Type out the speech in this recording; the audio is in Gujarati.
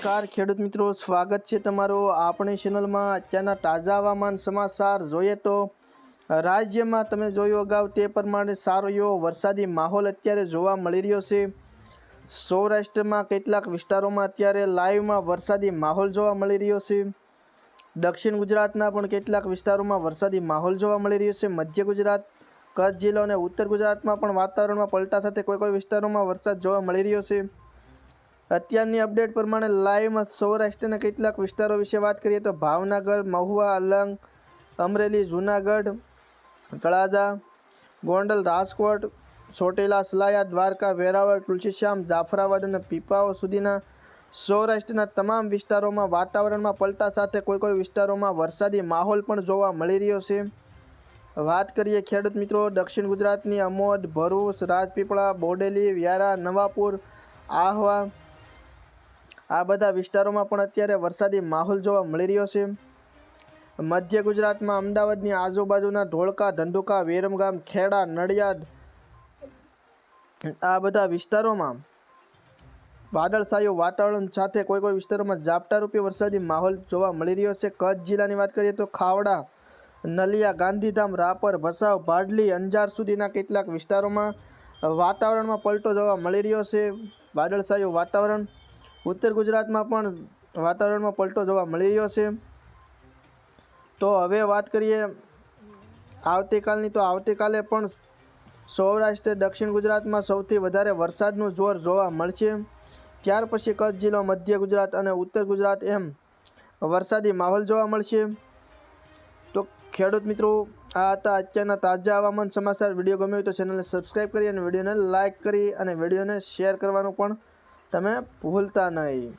નમસ્કાર ખેડૂત મિત્રો, સ્વાગત છે તમારું આપણી ચેનલમાં અત્યારના તાજા હવામાન સમાચાર જોઈએ તો રાજ્યમાં તમે જોયું અગાઉ તે પ્રમાણે સારો એવો વરસાદી માહોલ અત્યારે જોવા મળી રહ્યો છે. સૌરાષ્ટ્રમાં કેટલાક વિસ્તારોમાં અત્યારે લાઈવમાં વરસાદી માહોલ જોવા મળી રહ્યો છે. દક્ષિણ ગુજરાતના પણ કેટલાક વિસ્તારોમાં વરસાદી માહોલ જોવા મળી રહ્યો છે. મધ્ય ગુજરાત, કચ્છ જિલ્લો અને ઉત્તર ગુજરાતમાં પણ વાતાવરણમાં પલટા સાથે કોઈ કોઈ વિસ્તારોમાં વરસાદ જોવા મળી રહ્યો છે. અત્યારની અપડેટ પ્રમાણે લાઈવમાં સૌરાષ્ટ્રના કેટલાક વિસ્તારો વિશે વાત કરીએ તો ભાવનગર, મહુવા, અલંગ, અમરેલી, જૂનાગઢ, તળાજા, ગોંડલ, રાજકોટ, ચોટીલા, સલાયા, દ્વારકા, વેરાવળ, તુલસીશ્યામ, જાફરાબાદ અને પીપાઓ સુધીના સૌરાષ્ટ્રના તમામ વિસ્તારોમાં વાતાવરણમાં પલટા સાથે કોઈ કોઈ વિસ્તારોમાં વરસાદી માહોલ પણ જોવા મળી રહ્યો છે. વાત કરીએ ખેડૂત મિત્રો, દક્ષિણ ગુજરાતની અમોદ, ભરૂચ, રાજપીપળા, બોડેલી, વ્યારા, નવાપુર, આહવા આ બધા વિસ્તારોમાં પણ અત્યારે વરસાદી માહોલ જોવા મળી રહ્યો છે. મધ્ય ગુજરાતમાં અમદાવાદની આજુબાજુના ધોળકા, ધંધુકા, વિરમગામ, ખેડા, નડિયાદ આ બધા વિસ્તારોમાં વાદળછાયું વાતાવરણ સાથે કોઈ કોઈ વિસ્તારોમાં ઝાપટારૂપી વરસાદી માહોલ જોવા મળી રહ્યો છે. કચ્છ જિલ્લાની વાત કરીએ તો ખાવડા, નલિયા, ગાંધીધામ, રાપર, ભસાવ, ભાડલી, અંજાર સુધીના કેટલાક વિસ્તારોમાં વાતાવરણમાં પલટો જોવા મળી રહ્યો છે. વાદળછાયું વાતાવરણ ઉત્તર ગુજરાતમાં પણ વાતાવરણમાં પલટો જોવા મળી રહ્યો છે. તો હવે વાત કરીએ, આવતીકાલની તો આવતીકાલે પણ સૌરાષ્ટ્ર, દક્ષિણ ગુજરાતમાં સૌથી વધારે વરસાદનું જોર જોવા મળશે. ત્યાર પછી કચ્છ જિલ્લો, મધ્ય ગુજરાત અને ઉત્તર ગુજરાત એમ વરસાદી માહોલ જોવા મળશે. તો ખેડૂત મિત્રો, આ હતા અત્યારના તાજા હવામાન સમાચાર. વીડિયો ગમ્યો તો ચેનલને સબસ્ક્રાઈબ કરી અને વિડીયોને લાઇક કરી અને વિડીયોને શેર કરવાનું પણ તમે ભૂલતા નહીં.